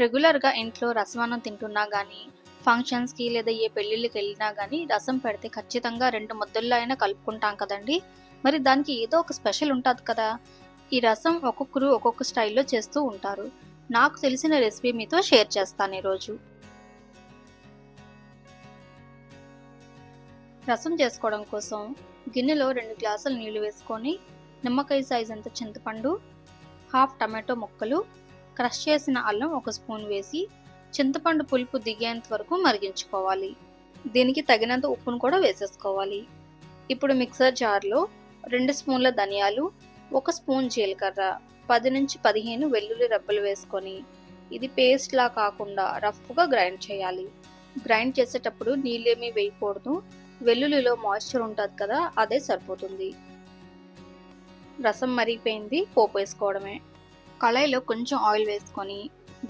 రెగ్యులర్గా ఇంట్లో రసమన్నం తింటున్నా కానీ ఫంక్షన్స్కి లేదా ఏ పెళ్ళిళ్ళకి వెళ్ళినా కానీ రసం పెడితే ఖచ్చితంగా రెండు ముద్దల్లో అయినా కలుపుకుంటాం కదండి. మరి దానికి ఏదో ఒక స్పెషల్ ఉంటుంది కదా. ఈ రసం ఒక్కొక్కరు ఒక్కొక్క స్టైల్లో చేస్తూ ఉంటారు. నాకు తెలిసిన రెసిపీ మీతో షేర్ చేస్తాను ఈరోజు. రసం చేసుకోవడం కోసం గిన్నెలో రెండు గ్లాసులు నీళ్ళు వేసుకొని నిమ్మకాయ సైజ్ అంత చింతపండు హాఫ్ టమాటో ముక్కలు క్రష్ చేసిన అల్లం ఒక స్పూన్ వేసి చింతపండు పులుపు దిగేంత వరకు మరిగించుకోవాలి. దీనికి తగినంత ఉప్పును కూడా వేసేసుకోవాలి. ఇప్పుడు మిక్సర్ జార్లో రెండు స్పూన్ల ధనియాలు ఒక స్పూన్ జీలకర్ర పది నుంచి పదిహేను వెల్లుల్లి రెబ్బలు వేసుకొని ఇది పేస్ట్లా కాకుండా రఫ్గా గ్రైండ్ చేయాలి. గ్రైండ్ చేసేటప్పుడు నీళ్ళేమీ వేయకూడదు. వెల్లుల్లిలో మాయిశ్చర్ ఉంటుంది కదా అదే సరిపోతుంది. రసం మరిగిపోయింది పోపు వేసుకోవడమే. కళాయిలో కొంచెం ఆయిల్ వేసుకొని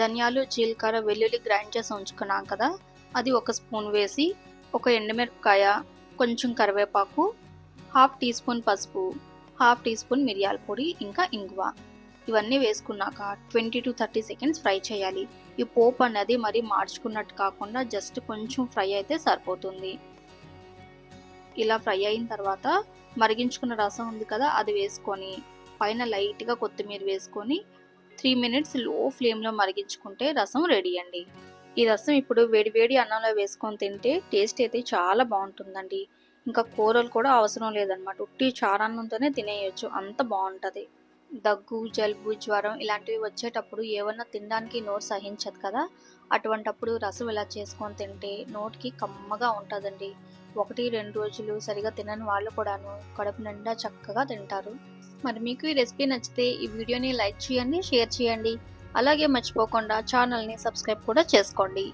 ధనియాలు జీలకర్ర వెల్లుల్లి గ్రైండ్ చేసి ఉంచుకున్నాం కదా అది ఒక స్పూన్ వేసి ఒక ఎండుమిరపకాయ కొంచెం కరివేపాకు హాఫ్ టీ స్పూన్ పసుపు హాఫ్ టీ స్పూన్ మిరియాల పొడి ఇంకా ఇంగువ. ఇవన్నీ వేసుకున్నాక twenty to thirty seconds fry చేయాలి. ఈ పోపు అనేది మరి మార్చుకున్నట్టు కాకుండా జస్ట్ కొంచెం ఫ్రై అయితే సరిపోతుంది. ఇలా ఫ్రై అయిన తర్వాత మరిగించుకున్న రసం ఉంది కదా అది వేసుకొని పైన లైట్గా కొత్తిమీర వేసుకొని త్రీ మినిట్స్లో ఫ్లేమ్లో మరిగించుకుంటే రసం రెడీ అండి. ఈ రసం ఇప్పుడు వేడి వేడి అన్నంలో వేసుకొని తింటే టేస్ట్ అయితే చాలా బాగుంటుందండి. ఇంకా కూరలు కూడా అవసరం లేదనమాట ఉట్టి చారాన్నంతోనే తినేయచ్చు. అంత బాగుంటుంది. దగ్గు జలుబు జ్వరం ఇలాంటివి వచ్చేటప్పుడు ఏమన్నా తినడానికి నోరు సహించదు కదా. అటువంటప్పుడు రసం ఇలా చేసుకొని తింటే నోటికి కమ్మగా ఉంటుందండి. ఒకటి రెండు రోజులు సరిగా తినని వాళ్ళు కూడాను కడుపు నిండా చక్కగా తింటారు. మరి మీకు ఈ రెసిపీ నచ్చితే ఈ వీడియోని లైక్ చేయండి షేర్ చేయండి. అలాగే మర్చిపోకుండా ఛానల్ని సబ్స్క్రైబ్ కూడా చేసుకోండి.